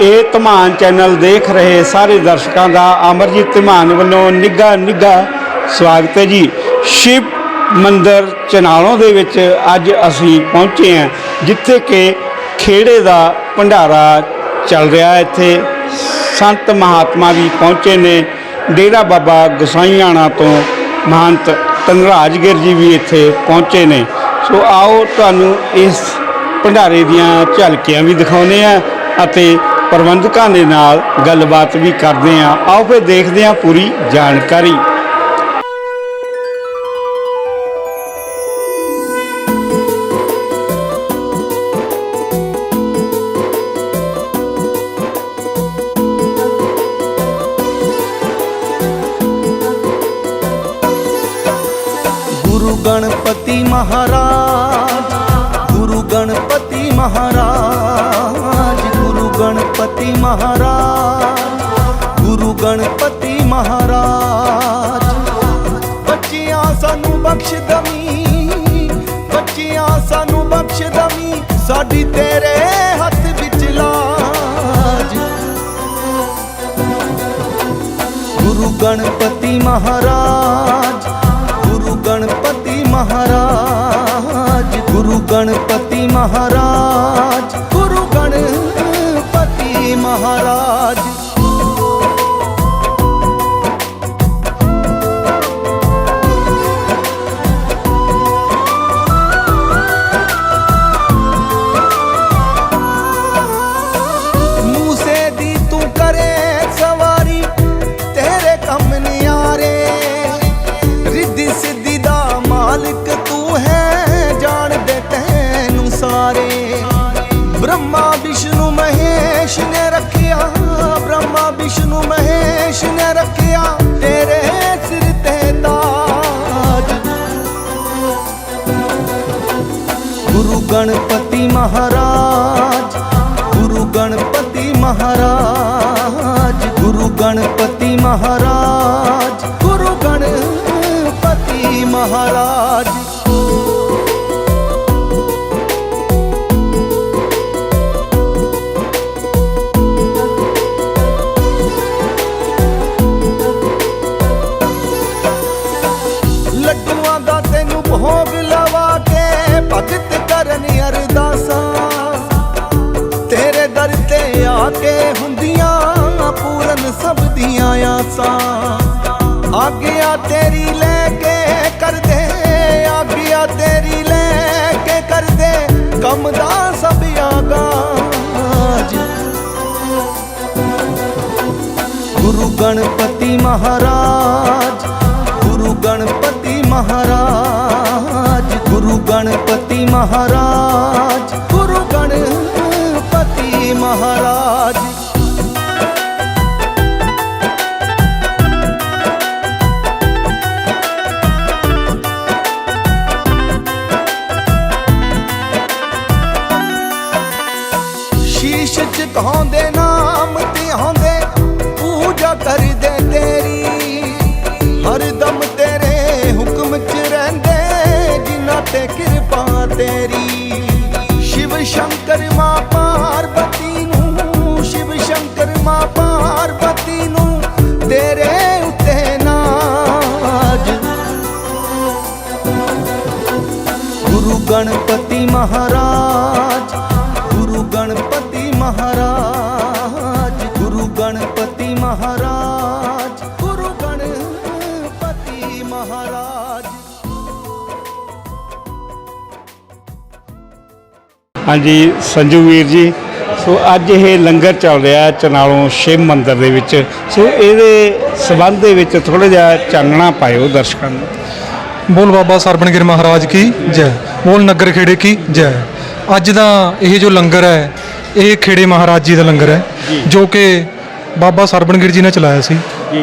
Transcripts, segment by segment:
ਇਹ ਧਮਾਨ ਚੈਨਲ ਦੇਖ ਰਹੇ ਸਾਰੇ ਦਰਸ਼ਕਾਂ ਦਾ ਅਮਰਜੀਤ ਧਮਾਨ ਵੱਲੋਂ ਨਿੱਘਾ ਨਿੱਘਾ ਸਵਾਗਤ ਹੈ ਜੀ। ਸ਼ਿਵ ਮੰਦਰ ਚਨਾਲੋਂ ਦੇ ਵਿੱਚ ਅੱਜ ਅਸੀਂ ਪਹੁੰਚੇ ਹਾਂ, ਜਿੱਥੇ ਕਿ ਖੇੜੇ ਦਾ ਭੰਡਾਰਾ ਚੱਲ ਰਿਹਾ ਇੱਥੇ ਸੰਤ ਮਹਾਤਮਾ ਵੀ ਪਹੁੰਚੇ ਨੇ। ਡੇਰਾ ਬਾਬਾ ਗਸਾਈਆਣਾ ਤੋਂ ਮਹੰਤ ਧਨਰਾਜਗਿਰ ਜੀ ਵੀ ਇੱਥੇ ਪਹੁੰਚੇ ਨੇ। ਸੋ ਆਓ ਤੁਹਾਨੂੰ ਇਸ ਭੰਡਾਰੇ ਦੀਆਂ ਝਲਕੀਆਂ ਵੀ ਦਿਖਾਉਂਦੇ ਆ ਅਤੇ ਪ੍ਰਬੰਧਕਾਂ ਦੇ ਨਾਲ ਗੱਲਬਾਤ ਵੀ ਕਰਦੇ ਆ ਆਓ ਫਿਰ ਦੇਖਦੇ ਆ ਪੂਰੀ ਜਾਣਕਾਰੀ। ਗੁਰੂ ਗਣਪਤੀ ਮਹਾਰਾਜ ਮਹਾਰਾਜ, ਗੁਰੂ ਗਣਪਤੀ ਮਹਾਰਾਜ। ਬੱਚਿਆਂ ਸਾਨੂੰ ਬਖਸ਼ ਦਵੀਂ, ਬੱਚਿਆਂ ਸਾਨੂੰ ਬਖਸ਼ ਦਵੀਂ, ਸਾਡੀ ਤੇਰੇ ਹੱਥ ਵਿੱਚ ਲਾਜ। ਗੁਰੂ ਗਣਪਤੀ ਮਹਾਰਾਜ, ਗੁਰੂ ਗਣਪਤੀ ਮਹਾਰਾਜ, ਗੁਰੂ ਗਣਪਤੀ ਮਹਾਰਾਜ, ਗੁਰੂ ਗਣ ਮਹਾਰਾਜ ਮਹਾਰਾਜ ਗੁਰੂ ਗਣਪਤੀ ਮਹਾਰਾਜ। ਦੀਆਂ ਆਸਾਂ। ਆਗਿਆ ਤੇਰੀ ਲੈ ਕੇ ਕਰਦੇ, ਆਗਿਆ ਤੇਰੀ ਲੈ ਕੇ ਕਰਦੇ, ਕੰਮ ਦਾ ਸਭ ਆਗਾਜ। ਗੁਰੂ ਗਣਪਤੀ ਮਹਾਰਾਜ, ਗੁਰੂ ਗਣਪਤੀ ਮਹਾਰਾਜ, ਗੁਰੂ ਗਣਪਤੀ ਮਹਾਰਾਜ। ਮਹਾਰਾਜ। ਗੁਰੂ ਗਣਪਤੀ ਮਹਾਰਾਜ ਗੁਰੂ ਗਣਪਤੀ ਮਹਾਰਾਜ ਗੁਰੂ ਗਣਪਤੀ ਮਹਾਰਾਜ। ਹਾਂਜੀ ਸੰਜੂ ਵੀਰ ਜੀ ਸੋ ਅੱਜ ਇਹ ਲੰਗਰ ਚੱਲ ਰਿਹਾ ਹੈ ਚਨਾਲੋਂ ਸ਼ਿਵ ਮੰਦਿਰ ਦੇ ਵਿੱਚ। ਸੋ ਇਹਦੇ ਸਬੰਧ ਦੇ ਵਿੱਚ ਥੋੜਾ ਜਿਹਾ ਚਾਨਣਾ ਪਾਇਓ ਦਰਸ਼ਕਾਂ ਨੂੰ। ਬੋਲ ਬਾਬਾ ਸਰਬਣਗਿਰ ਮਹਾਰਾਜ ਕੀ ਜੈ। ਬੋਲ ਨਗਰ ਖੇੜੇ ਕੀ ਜੈ। ਅੱਜ ਦਾ ਇਹ ਜੋ ਲੰਗਰ ਹੈ ਇਹ ਖੇੜੇ ਮਹਾਰਾਜ ਜੀ ਦਾ ਲੰਗਰ ਹੈ ਜੋ। ਕਿ ਬਾਬਾ ਸਰਬਣਗਿਰ ਜੀ ਨੇ ਚਲਾਇਆ ਸੀ।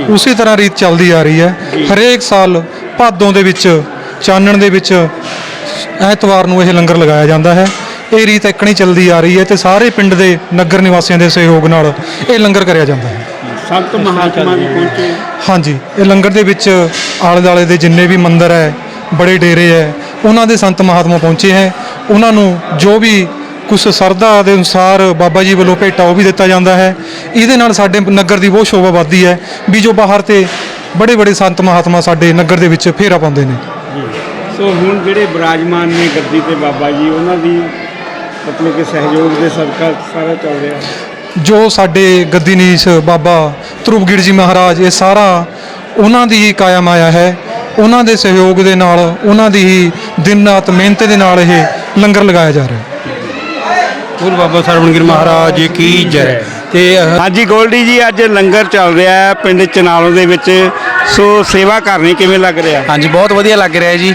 ਉਸੇ ਤਰ੍ਹਾਂ ਰੀਤ ਚੱਲਦੀ ਆ ਰਹੀ ਹੈ। ਹਰੇਕ ਸਾਲ ਭਾਦੋਂ ਦੇ ਵਿੱਚ ਚਾਨਣ ਦੇ ਵਿੱਚ ਐਤਵਾਰ ਨੂੰ ਇਹ ਲੰਗਰ ਲਗਾਇਆ ਜਾਂਦਾ ਹੈ। ਇਹ ਰੀਤ ਇੱਕਣੀ ਚੱਲਦੀ ਆ ਰਹੀ ਹੈ ਤੇ ਸਾਰੇ ਪਿੰਡ ਦੇ ਨਗਰ ਨਿਵਾਸੀਆਂ ਦੇ ਸਹਿਯੋਗ ਨਾਲ ਇਹ ਲੰਗਰ ਕਰਿਆ ਜਾਂਦਾ ਹੈ। ਸੰਤ ਮਹਾਤਮਾ ਵੀ ਪਹੁੰਚੇ। ਹਾਂਜੀ ਇਹ ਲੰਗਰ ਦੇ ਵਿੱਚ ਆਲੇ ਦਾਲੇ ਦੇ ਜਿੰਨੇ ਵੀ ਮੰਦਿਰ ਹੈ ਬੜੇ ਡੇਰੇ ਹੈ ਉਹਨਾਂ ਦੇ ਸੰਤ ਮਹਾਤਮਾ ਪਹੁੰਚੇ ਹੈ। ਉਹਨਾਂ ਨੂੰ ਜੋ ਵੀ ਕੁਝ ਸਰਦਾ ਦੇ ਅਨੁਸਾਰ ਬਾਬਾ ਜੀ ਵੱਲੋਂ ਭੇਟਾ ਉਹ ਵੀ ਦਿੱਤਾ ਜਾਂਦਾ ਹੈ। ਇਹਦੇ ਨਾਲ ਸਾਡੇ ਨਗਰ ਦੀ ਬਹੁਤ ਸ਼ੋਭਾ ਵੱਧਦੀ ਹੈ ਵੀ ਜੋ ਬਾਹਰ ਤੇ ਬੜੇ ਬੜੇ ਸੰਤ ਮਹਾਤਮਾ ਸਾਡੇ ਨਗਰ ਦੇ ਵਿੱਚ ਫੇਰਾ ਪਾਉਂਦੇ ਨੇ। ਸੋ ਹੁਣ ਜਿਹੜੇ ਬਿਰਾਜਮਾਨ ਨੇ ਗੱਦੀ ਤੇ ਬਾਬਾ ਜੀ ਉਹਨਾਂ ਦੀ ਮਤਲਬ ਕਿ ਸਹਿਯੋਗ ਦੇ ਸਦਕਾ ਸਾਰਾ ਚੱਲ ਰਿਹਾ ਜੋ ਸਾਡੇ ਗੱਦੀਨੀਸ਼ ਬਾਬਾ ਧਰੂਪਗਿਰ ਜੀ ਮਹਾਰਾਜ ਇਹ ਸਾਰਾ ਉਹਨਾਂ ਦੀ ਹੀ ਕਾਇਆ ਮਾਇਆ ਹੈ। ਉਹਨਾਂ ਦੇ ਸਹਿਯੋਗ ਦੇ ਨਾਲ ਉਹਨਾਂ ਦੀ ਹੀ ਦਿਨ ਰਾਤ ਮਿਹਨਤ ਦੇ ਨਾਲ ਇਹ ਲੰਗਰ ਲਗਾਇਆ ਜਾ ਰਿਹਾ ਹੈ। ਗੁਰੂ ਬਾਬਾ ਸਰਵਣਗਿਰ ਮਹਾਰਾਜ ਜੀ ਕੀ ਜੈ। ਤੇ ਹਾਂਜੀ ਗੋਲਡੀ ਜੀ ਅੱਜ ਲੰਗਰ ਚੱਲ ਰਿਹਾ ਹੈ ਪਿੰਡ ਚਨਾਲੋਂ ਦੇ ਵਿੱਚ। ਸੋ ਸੇਵਾ ਕਰਨੀ ਕਿਵੇਂ ਲੱਗ ਰਿਹਾ? ਹਾਂਜੀ ਬਹੁਤ ਵਧੀਆ ਲੱਗ ਰਿਹਾ ਜੀ।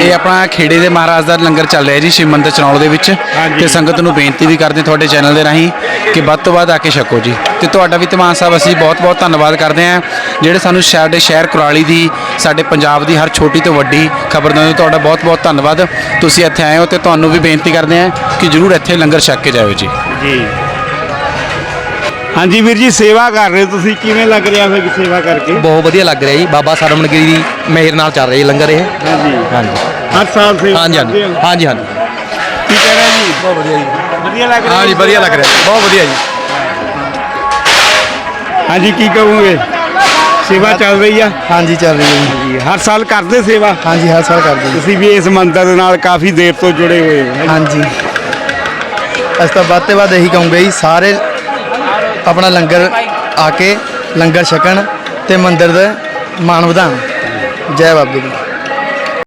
ਇਹ ਆਪਣਾ ਖੇੜੇ ਦੇ ਮਹਾਰਾਜ ਦਾ ਲੰਗਰ ਚੱਲ ਰਿਹਾ ਜੀ ਸ਼ਿਵ ਮੰਦਰ ਚਨੌਲ ਦੇ ਵਿੱਚ। ਤੇ ਸੰਗਤ ਨੂੰ ਬੇਨਤੀ ਵੀ ਕਰਦੇ ਤੁਹਾਡੇ ਚੈਨਲ ਦੇ ਰਾਹੀਂ ਕਿ ਵੱਧ ਤੋਂ ਵੱਧ ਆ ਕੇ ਛਕੋ ਜੀ। ਤੇ ਤੁਹਾਡਾ ਵੀ ਧਮਾਨ ਸਾਹਿਬ ਅਸੀਂ ਬਹੁਤ ਬਹੁਤ ਧੰਨਵਾਦ ਕਰਦੇ ਹਾਂ। ਜਿਹੜੇ ਸਾਨੂੰ ਸਾਡੇ ਸ਼ਹਿਰ ਕੁਰਾਲੀ ਦੀ ਸਾਡੇ ਪੰਜਾਬ ਦੀ ਹਰ ਛੋਟੀ ਤੋਂ ਵੱਡੀ ਖਬਰ ਦਿੰਦੇ ਤੁਹਾਡਾ ਬਹੁਤ ਬਹੁਤ ਧੰਨਵਾਦ। ਤੁਸੀਂ ਇੱਥੇ ਆਏ ਹੋ ਤੇ ਤੁਹਾਨੂੰ ਵੀ ਬੇਨਤੀ ਕਰਦੇ ਹਾਂ ਕਿ ਜਰੂਰ ਇੱਥੇ ਲੰਗਰ ਛਕ ਕੇ ਜਾਇਓ ਜੀ। ਜੀ। ਹਾਂਜੀ ਵੀਰ ਜੀ ਸੇਵਾ ਕਰ ਰਹੇ ਹੋ ਤੁਸੀਂ। ਕਿਵੇਂ ਲੱਗ ਰਿਹਾ ਫਿਰ ਸੇਵਾ ਕਰਕੇ? ਬਹੁਤ ਵਧੀਆ ਲੱਗ ਰਿਹਾ ਜੀ। ਬਾਬਾ ਸਰਵਣਗਿਰੀ ਦੀ ਮਿਹਰ ਨਾਲ ਚੱਲ ਰਿਹਾ ਜੀ ਲੰਗਰ ਇਹ। ਹਾਂਜੀ। ਹਾਂਜੀ। ਹਰ ਸਾਲ ਸੇਵਾ ਹਾਂਜੀ ਕਰਦੇ ਹਾਂਜੀ ਹੋ? ਹਾਂਜੀ ਹਾਂਜੀ। ਕੀ ਕਹਿ ਰਹੇ ਜੀ? ਬਹੁਤ ਵਧੀਆ ਜੀ। ਵਧੀਆ ਲੱਗ ਰਿਹਾ ਹਾਂਜੀ ਵਧੀਆ ਲੱਗ ਰਿਹਾ ਬਹੁਤ ਵਧੀਆ ਜੀ। ਹਾਂਜੀ ਕੀ ਕਹੋਗੇ? ਸੇਵਾ ਚੱਲ ਰਹੀ ਆ? ਹਾਂਜੀ ਚੱਲ ਰਹੀ ਹੈ ਜੀ। ਹਰ ਸਾਲ ਕਰਦੇ ਸੇਵਾ? ਹਾਂਜੀ ਹਰ ਸਾਲ ਕਰਦੇ ਜੀ। ਤੁਸੀਂ ਵੀ ਇਸ ਮੰਦਰ ਦੇ ਨਾਲ ਕਾਫੀ ਦੇਰ ਤੋਂ ਜੁੜੇ ਹੋਏ ਹੋ ਹਾਂਜੀ। ਅਸੀਂ ਤਾਂ ਵੱਧ ਤੋਂ ਵੱਧ ਇਹੀ ਕਹੂੰਗੇ ਜੀ ਸਾਰੇ ਆਪਣਾ ਲੰਗਰ ਆ ਕੇ ਲੰਗਰ ਛਕਣ ਤੇ ਮੰਦਿਰ ਦਾ ਮਾਣ ਵਧਾਉਣ। ਜੈ ਬਾਬੇ ਦੀ।